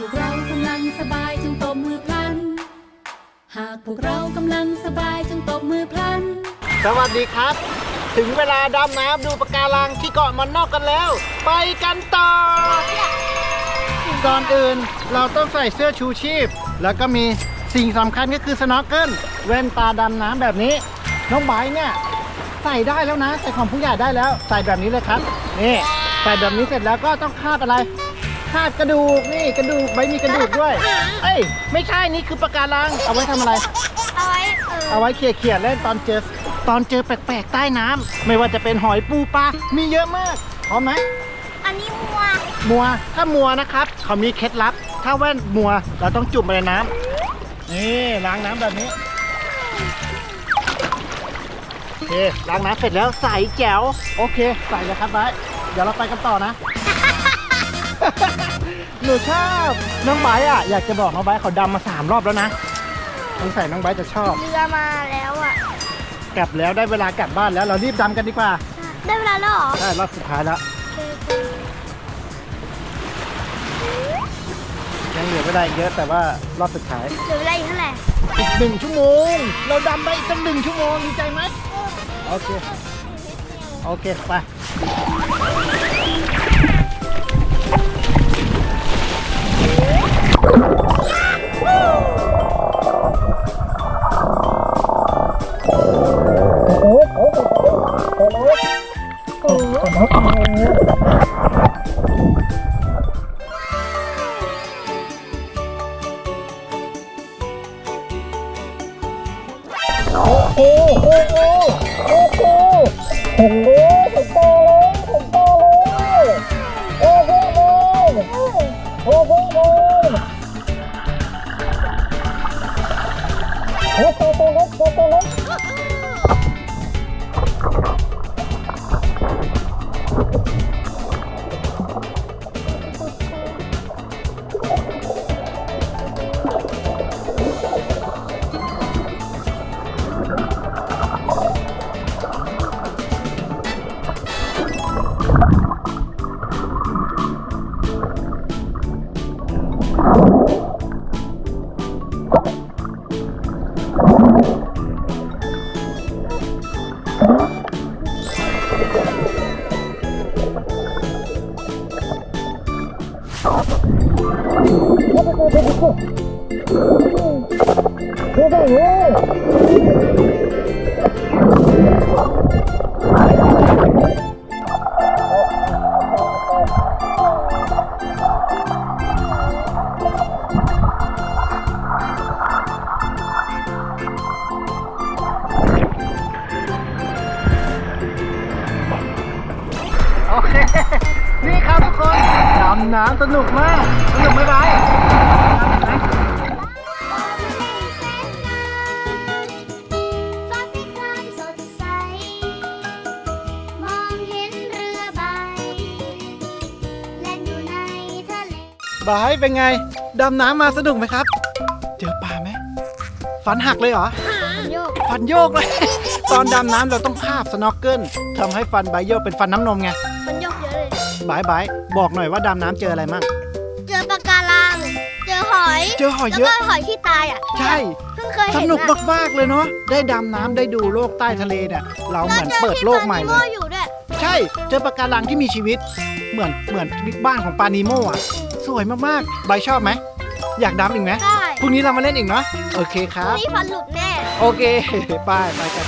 พวกเรากำลังสบายจงตบมือพลัน หากพวกเรากำลังสบายจึงตบมือพลัน สวัสดีครับ ถึงเวลาดำน้ำดูปะการังที่เกาะมันนอกกันแล้ว ไปกันต่อ ก่อนอื่นเราต้องใส่เสื้อชูชีพ แล้วก็มีสิ่งสำคัญก็คือสโนว์เกิลแว่นตาดำน้ำแบบนี้ น้องไบร์ทเนี่ยใส่ได้แล้วนะ ใส่ของผู้ใหญ่ได้แล้ว ใส่แบบนี้เลยครับ นี่ ใส่แบบนี้เสร็จแล้วก็ต้องคาดอะไร คาดกระดูกนี่กระดูกใบมีกระดูกด้วย เอ้ยไม่ใช่นี่คือปะการัง เอาไว้ทำอะไร เอาไว้เออเอาไว้เขี่ยๆเล่นตอนเจอตอนเจอแปลกๆใต้น้ำไม่ว่าจะเป็นหอยปูปลามีเยอะมากพร้อมไหม อันนี้มัวมัวถ้ามัวนะครับ เขามีเคล็ดลับ ถ้าแว่นมัวเราต้องจุ่มไปในน้ำนี่ล้างน้ำแบบนี้โอเคล้างน้ำเสร็จแล้วใส่แจ๋วโอเค ใส่เลยครับไว้เดี๋ยวเราไปกันต่อนะ หนูชอบน้องไบร์ทอะอยากจะบอกน้องไบร์ทเขาดำมาสามรอบแล้วนะสงสัยน้องไบร์ทจะชอบ เรือมาแล้วอะ กลับแล้วได้เวลากลับบ้านแล้วเรารีบดำกันดีกว่าได้เวลาแล้วเหรอได้รอบสุดท้ายแล้วยังเหลือเวลาอีกเยอะแต่ว่ารอบสุดท้ายเหลือเวลาอีกเท่าไหร่อีกหนึ่งชั่วโมง เราดำไปอีกตั้งหนึ่งชั่วโมงดีใจไหมโอเคโอเคไป โอ้โหโอเค นี่ครับทุกคนดำน้ำสนุกมาก สนุกไหมไบ บายเป็นไง ดำน้ำมาสนุกไหมครับ เจอปลาไหม ฟันหักเลยเหรอ โยกฟันโยกเลย ตอนดำน้ำเราต้องคาบสโนว์เกิลทำให้ฟันใบโยกเป็นฟันน้ำนมไงมันโยกเยอะเลย บายบายบอกหน่อยว่าดำน้ำเจออะไรมั่ง เจอปะการัง เจอหอยเจอหอยแล้วเยอะก็หอยที่ตายอะใช่ เพิ่งเคยสเห็นนุกอะมากๆเลยเนาะ ได้ดำน้ำได้ดูโลกใต้ทะเลเนี่ย เราเหมือนจอเปิดที่โลกใหม่เลปานิยโอยู่ด้วยใช่ เจอปะการังที่มีชีวิต เหมือนเหมือนบ้านของปลานิโมอะส วยมากๆ ใบชอบไหม อยากดำอีกไหมได้พรุ่งนี้เรามาเล่นอีกเนาะ โอเคคพรัรุ่งบ นี้ฟันหลุดแน่ โอเค ไปไปกัน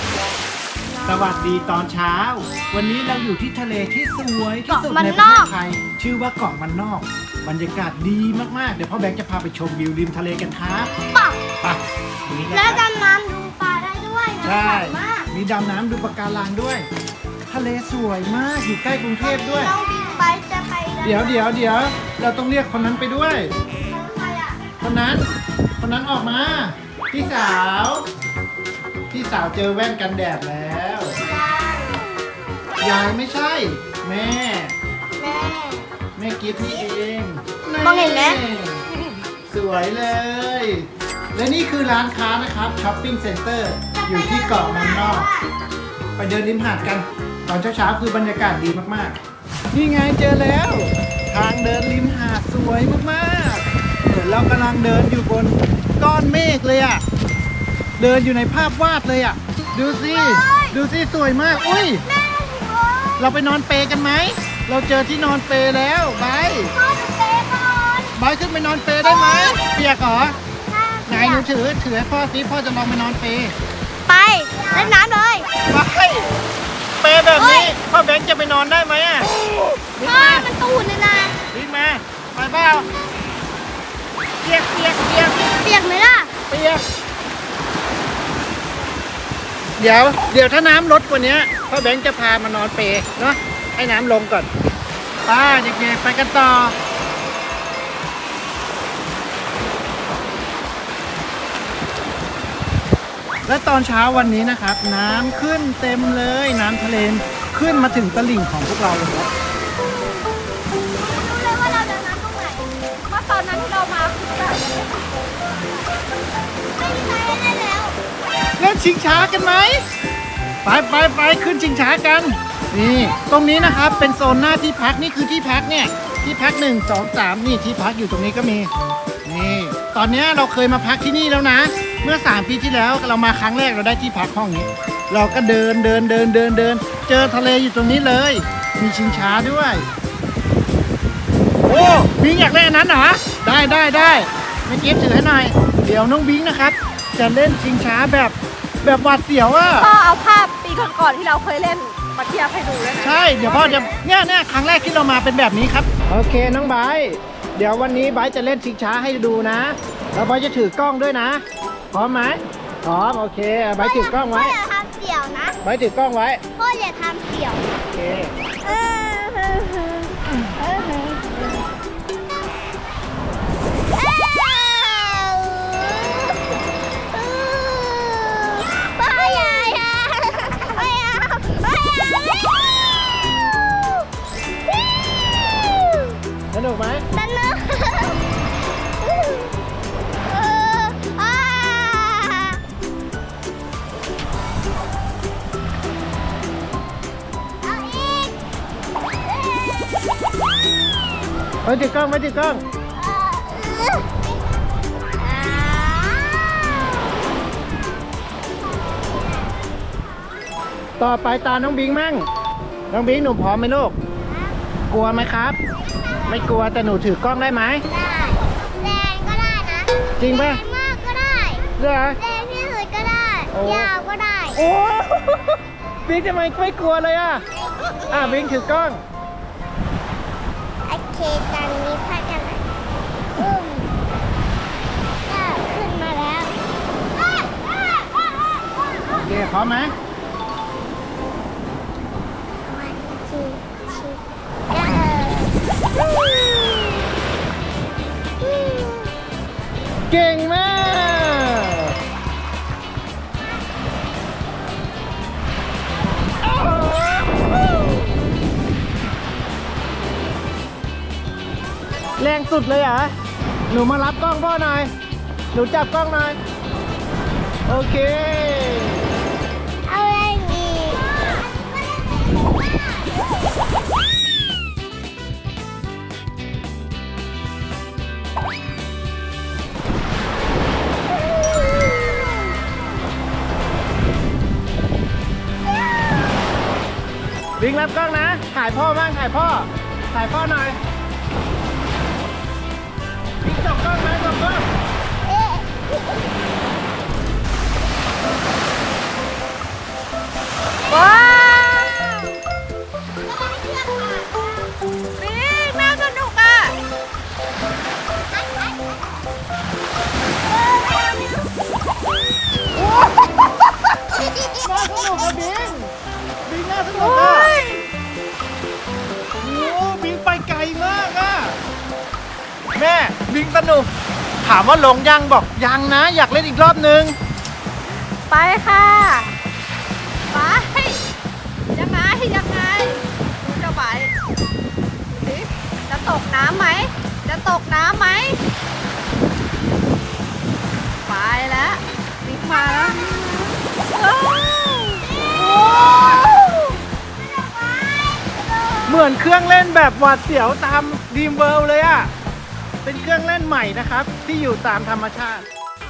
สวัสดีตอนเช้า วันนี้เราอยู่ที่ทะเลที่สวยที่สุดเกาะมันในปนระอเทกศไทย ชื่อว่าเกาะมันนอก บรรยากาศดีมากๆ เดี๋ยวพ่อแบงค์จะพาไปชมวิวริมทะเลกันครับปักไปวันนี้นะแล้วครับดำน้ำดูปลาได้ด้วยนะใช่สวยมากมีดำน้ำดูปะการังด้วย ทะเลสวยมากอยู่ใกล้กรุงเทพด้วยน้องบิ๊ก ไบค์จะไปำเดี๋ยวเดี๋ยวเดี๋ยวเราต้องเรียกคนนั้นไปด้วยทำไมอะคนนั้น คนนั้นออกมา พี่สาว พี่สาวเจอแว่นกันแดดแล้ว ยายไม่ใช่ แม่ แม่ แม่กิฟต์นี่เองมองเห็นไหม สวยเลย และนี่คือร้านค้านะครับช้อปปิ้งเซ็นเตอร์อยู่ที่เกาะมันนอก ไปเดินริมหาดกัน ตอนเช้าๆคือบรรยากาศดีมากๆ นี่ไงเจอแล้ว ทางเดินริมหาดสวยมากๆกำลังเดินอยู่บนก้อนเมฆเลยอะเดินอยู่ในภาพวาดเลยอะดูสิดูสิสวยมาก อุ้ย เราไปนอนเปกันไหม เราเจอที่นอนเปแล้วไบร์ทพ่อดูเตะก่อนไบร์ทขึ้นไปนอนเปได้ไหมเปียกเหรอไหนหนูถือถือให้พ่อสิพ่อจะลองไปนอนเปไปเล่นน้ำเลยไปเปแบบนี้พ่อแบงค์จะไปนอนได้ไหมอะวิ่ง พ่อ มา มันตูดเลยนะ วิ่งมาไป เปล่าเปียกเปียกเปียกเปียกไหมล่ะ เปียก เดี๋ยว เดี๋ยวถ้าน้ำลดกว่านี้พ่อแบงค์จะพามานอนเปเนาะให้น้ำลงก่อนป้าเด็กๆไปกันต่อ และตอนเช้าวันนี้นะครับ น้ำขึ้นเต็มเลย น้ำทะเลขึ้นมาถึงตลิ่งของพวกเราเลยครับ ชิงช้ากันไหมไปไปไปขึ้นชิงช้ากัน นี่ตรงนี้นะครับเป็นโซนหน้าที่พักนี่คือที่พักเนี่ยที่พักหนึ่งสองสามนี่ที่พักอยู่ตรงนี้ก็มีนี่ตอนนี้เราเคยมาพักที่นี่แล้วนะ เมื่อ 3 ปีที่แล้วเรามาครั้งแรกเราได้ที่พักห้องนี้ เราก็เดินเดินเดินเดินเดิน เจอทะเลอยู่ตรงนี้เลย มีชิงช้าด้วยโอ้บิงอยากเล่นอันนั้นเหรอได้ได้ได้ไม่เก็บถือให้หน่อย เดี๋ยวน้องบิงนะครับ จะเล่นชิงช้าแบบ แบบหวาดเสียวอะ พ่อเอาภาพปีก่อนๆที่เราเคยเล่นมาเทียบให้ดูเลยนะใช่เดี๋ยวพ่อจะเนี่ยเนี่ยครั้งแรกที่เรามาเป็นแบบนี้ครับ โอเคน้องไบร์ทเดี๋ยววันนี้ไบร์ทจะเล่นชิงช้าให้ดูนะ แล้วไบร์ทจะถือกล้องด้วยนะ พร้อมไหมพร้อมโอเคไบร์ทถือกล้องไว้พ่ออย่าทำเสี่ยวนะไบร์ทถือกล้องไว้พ่ออย่าทำเสี่ยวโอเค เออเออ ไว้ถือกล้องไว้ถือกล้องต่อไปตาน้องบิงมั่ง น้องบิงหนูพร้อมไหมลูก กลัวไหมครับ ไม่กลัวแต่หนูถือกล้องได้ไหม ได้แดงก็ได้นะจริงแดป่ะงมากก็ได้เหรอแดงที่สุดก็ได้โอ้ยาวก็ได้ โอ้ บิงทำไมไม่กลัวเลยอะ อะบิงถือกล้อง โอเคตอนนี้พ่อจะมาอุ้มก็ขึ้นมาแล้วโอเคพร้อมไหมวันที่ชิเออ เก่งม สุดเลยเหรอหนูมารับกล้องพ่อหน่อย หนูจับกล้องหน่อย โอเค เอาอะไรดีวิ่งรับกล้องนะ ถ่ายพ่อบ้างถ่ายพ่อ ถ่ายพ่อหน่อย จับกล้องนะจับกล้องว้า บิงสนุกถามว่าลงยังบอกยังนะ อยากเล่นอีกรอบนึง ไปค่ะไปยังไงยังไงดูเจ้าไปดูสิจะตกน้ำไหม จะตกน้ำไหม ไปแล้วบิ๊กมาแล้วว้าวโอ้เหมือนเครื่องเล่นแบบหวาดเสียวตามดีมเวิลด์เลยอะ เป็นเครื่องเล่นใหม่นะครับ ที่อยู่ตามธรรมชาติ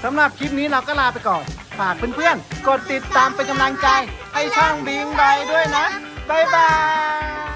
สำหรับคลิปนี้เราก็ลาไปก่อน ฝากเพื่อนๆ กดติดตามเป็นกำลังใจ ให้ช่องบิงบด้วยนะ บ๊ายบาย